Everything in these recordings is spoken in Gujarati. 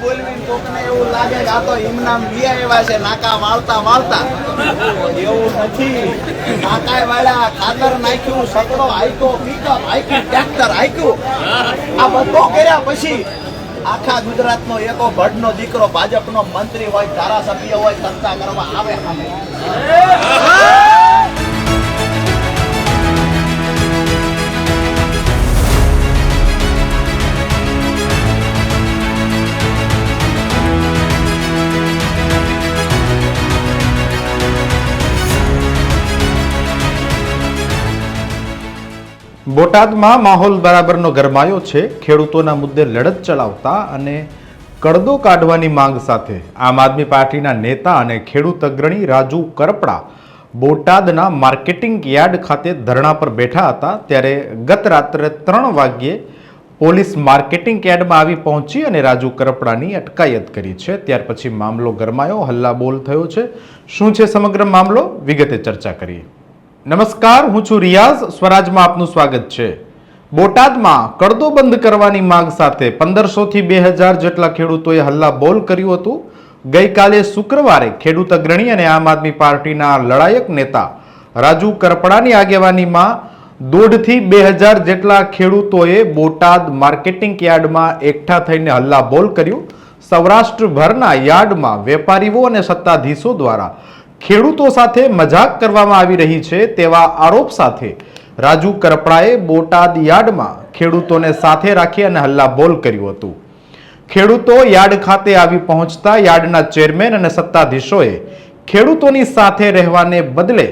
બોલવી બોલવી કોકને એવું લાગે કે આ તો હિમનામ વિયા એવા છે, નાકા વાળતા વાળતા. એવું નથી. નાકા વાળા ખાતર નાખ્યું સકડો હાઈકો પિકઅપ હાઈક્યું ટ્રેક્ટર હાઈક્યું આ બધો કર્યા પછી આખા ગુજરાત નો એકો ભડનો દીકરો ભાજપનો મંત્રી હોય, ધારાસભ્ય હોય, સત્તા કરવા આવે સામે. બોટાદમાં માહોલ બરાબરનો ગરમાયો છે. ખેડૂતોના મુદ્દે લડત ચલાવતા અને કડદો કાઢવાની માંગ સાથે આમ આદમી પાર્ટીના નેતા અને ખેડૂત અગ્રણી રાજુ કરપડા બોટાદના માર્કેટિંગ યાર્ડ ખાતે ધરણા પર બેઠા હતા ત્યારે ગત રાત્રે ત્રણ વાગ્યે પોલીસ માર્કેટિંગ યાર્ડમાં આવી પહોંચી અને રાજુ કરપડાની અટકાયત કરી છે. ત્યાર પછી મામલો ગરમાયો, હલ્લાબોલ થયો છે. શું છે સમગ્ર મામલો? વિગતે ચર્ચા કરીએ. નમસ્કાર, હું છું રિયાઝ. સ્વરાજમાં આપનું સ્વાગત છે. બોટાદમાં કડદો બંધ કરવાની માંગ સાથે પંદરસોથી બે હજાર જેટલા ખેડૂતોએ હલ્લા બોલ કર્યું હતું. ગઈકાલે શુક્રવારે ખેડૂત અગ્રણી અને આમ આદમી પાર્ટીના લડાયક નેતા રાજુ કરપડાની આગેવાનીમાં દોઢથી બે હજાર જેટલા ખેડૂતોએ બોટાદ માર્કેટિંગ યાર્ડમાં એકઠા થઈને હલ્લા બોલ કર્યું. સૌરાષ્ટ્રભરના યાર્ડમાં વેપારીઓ અને સત્તાધીશો દ્વારા ખેડૂતો સાથે મજાક કરવામાં આવી રહી છે તેવા આરોપ સાથે રાજુ કરપડાએ બોટાદ યાર્ડમાં ખેડૂતોને સાથે રાખી અને હલ્લાબોલ કર્યું હતું. ખેડૂતો યાર્ડ ખાતે આવી પહોંચતા યાર્ડના ચેરમેન અને સત્તાધીશોએ ખેડૂતોની સાથે રહેવાને બદલે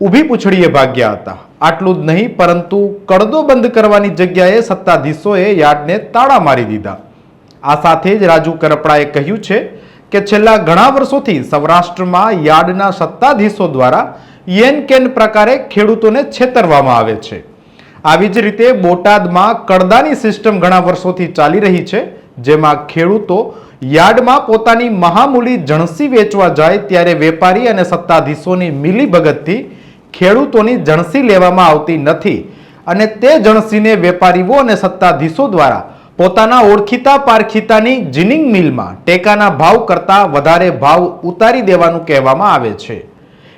ઊભી પૂંછડીએ ભાગ્યા હતા. આટલું જ નહીં, પરંતુ કડદો બંધ કરવાની જગ્યાએ સત્તાધીશોએ યાર્ડને તાળા મારી દીધા. આ સાથે જ રાજુ કરપડાએ કહ્યું છે કે છેલ્લા ઘણા વર્ષોથી સૌરાષ્ટ્રમાં યાર્ડના સત્તાધીશો દ્વારા યેન કેન પ્રકારે ખેડૂતોને છેતરવામાં આવે છે. આવી જ રીતે બોટાદમાં કડદાની સિસ્ટમ ઘણા વર્ષોથી ચાલી રહી છે, જેમાં ખેડૂતો યાર્ડમાં પોતાની મહામૂલી જણસી વેચવા જાય ત્યારે વેપારી અને સત્તાધીશોની મિલીભગતથી ખેડૂતોની જણસી લેવામાં આવતી નથી. અને તે જણસીને વેપારીઓ અને સત્તાધીશો દ્વારા પોતાના ઓળખીતા પારખીતાની જીનિંગ મિલમાં ટેકાના ભાવ કરતાં વધારે ભાવ ઉતારી દેવાનું કહેવામાં આવે છે.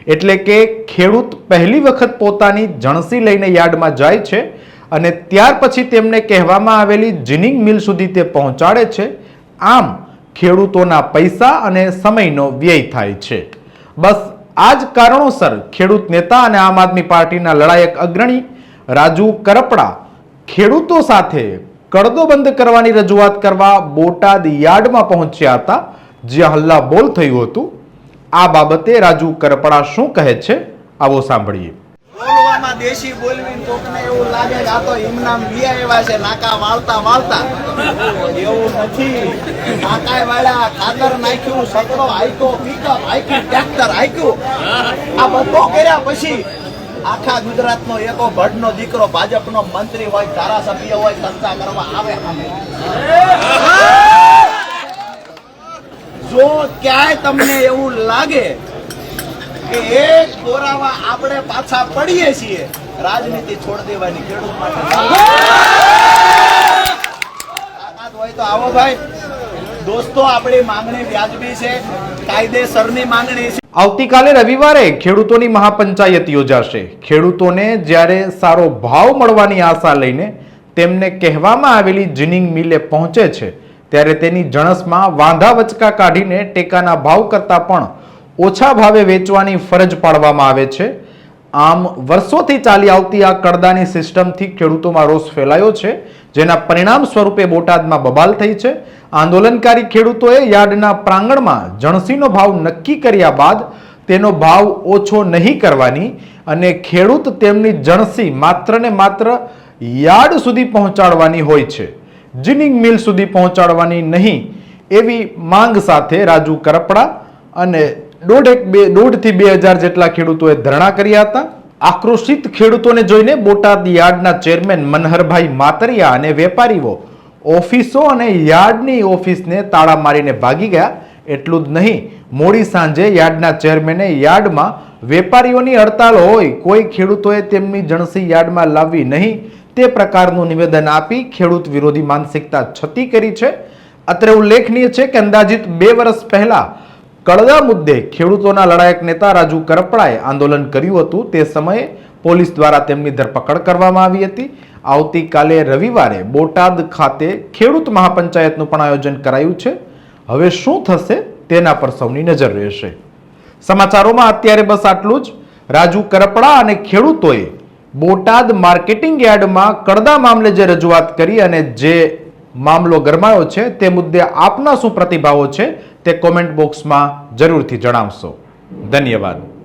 એટલે કે ખેડૂત પહેલી વખત પોતાની જણસી લઈને યાર્ડમાં જાય છે અને ત્યાર પછી તેમને કહેવામાં આવેલી જીનિંગ મિલ સુધી તે પહોંચાડે છે. આમ, ખેડૂતોના પૈસા અને સમયનો વ્યય થાય છે. બસ, આ જ કારણોસર ખેડૂત નેતા અને આમ આદમી પાર્ટીના લડાયક અગ્રણી રાજુ કરપડા ખેડૂતો સાથે કડદો બંધ કરવાની રજૂઆત કરવા બોટાદ યાર્ડમાં પહોંચ્યા હતા, જ્યાં હલ્લા બોલ થયું હતું. આ બાબતે રાજુ કરપડા શું કહે છે, આવો સાંભળીએ. બોલવામાં દેશી બોલવી કોકને એવું લાગે આ તો ઇમનામ વી આવ્યા છે, નાકા વાળતા વાળતા. એવું નથી. નાકાય વાળા ખાતર નાખ્યું સકડો હાઈકો પિકઅપ હાઈકી ટ્રેક્ટર આ બધો કર્યા પછી આખા ગુજરાતનો એકો ભડનો દીકરો ભાજપનો મંત્રી હોય, ધારાસભ્ય હોય, ચર્ચા કરવા આવે જો ક્યાંય તમને એવું લાગે કે એક દોરાવા આપણે પાછા પડીએ છીએ, રાજનીતિ છોડ દેવાની ખેડૂત માટે હોય તો આવો ભાઈ. દોસ્તો, આપણી માંગણી વ્યાજબી છે. કાયદેસરની માંગણી છે. આવતીકાલે રવિવારે ખેડૂતોની મહાપંચાયત યોજાશે. ખેડૂતોને જ્યારે સારો ભાવ મળવાની આશા લઈને તેમને કહેવામાં આવેલી જીનિંગ મિલે પહોંચે છે, ત્યારે તેની જણસમાં વાંધા વચકા કાઢીને ટેકાના ભાવ કરતાં પણ ઓછા ભાવે વેચવાની ફરજ પાડવામાં આવે છે. આમ વર્ષોથી ચાલી આવતી આ કડદાની સિસ્ટમથી ખેડૂતોમાં રોષ ફેલાયો છે, જેના પરિણામ સ્વરૂપે બોટાદમાં બબાલ થઈ છે. આંદોલનકારી ખેડૂતોએ યાર્ડના પ્રાંગણમાં જણસીનો ભાવ નક્કી કર્યા બાદ તેનો ભાવ ઓછો નહીં કરવાની અને ખેડૂત તેમની જણસી માત્ર ને માત્ર યાર્ડ સુધી પહોંચાડવાની હોય છે. જીનિંગ મિલ સુધી પહોંચાડવાની નહીં એવી માંગ સાથે રાજુ કરપડા અને દોઢ એક બે, દોઢથી બે હજાર જેટલા ખેડૂતોએ ધરણા કર્યા હતા. આક્રોશિત ખેડૂતોને જોઈને બોટાદ યાર્ડના ચેરમેન મનહરભાઈ માતરિયા અને વેપારીઓ ઓફિસો અને યાર્ડની ઓફિસને તાળા મારીને ભાગી ગયા. એટલું જ નહીં, મોડી સાંજે યાર્ડના ચેરમેને યાર્ડમાં વેપારીઓની હડતાલ હોય, કોઈ ખેડૂતોએ તેમની જણસી યાર્ડમાં લાવવી નહીં. તે પ્રકારનું નિવેદન આપી ખેડૂત વિરોધી માનસિકતા છતી કરી છે. અત્રે ઉલ્લેખનીય છે કે અંદાજિત બે વર્ષ પહેલા કડદા મુદ્દે ખેડૂતોના લડાયક નેતા રાજુ કરપડાએ આંદોલન કર્યું હતું. તે સમયે પોલીસ દ્વારા તેમની ધરપકડ કરવામાં આવી હતી. આવતીકાલે રવિવારે બોટાદ ખાતે ખેડૂત મહાપંચાયતનું પણ આયોજન કરાયું છે. હવે શું થશે તેના પર સૌની નજર રહેશે. સમાચારોમાં અત્યારે બસ આટલું જ. રાજુ કરપડા અને ખેડૂતોએ બોટાદ માર્કેટિંગ યાર્ડમાં કડદા મામલે જે રજૂઆત કરી અને જે મામલો ગરમાયો છે તે મુદ્દે આપના શું પ્રતિભાવો છે તે કોમેન્ટ બોક્સમાં જરૂરથી જણાવશો. ધન્યવાદ.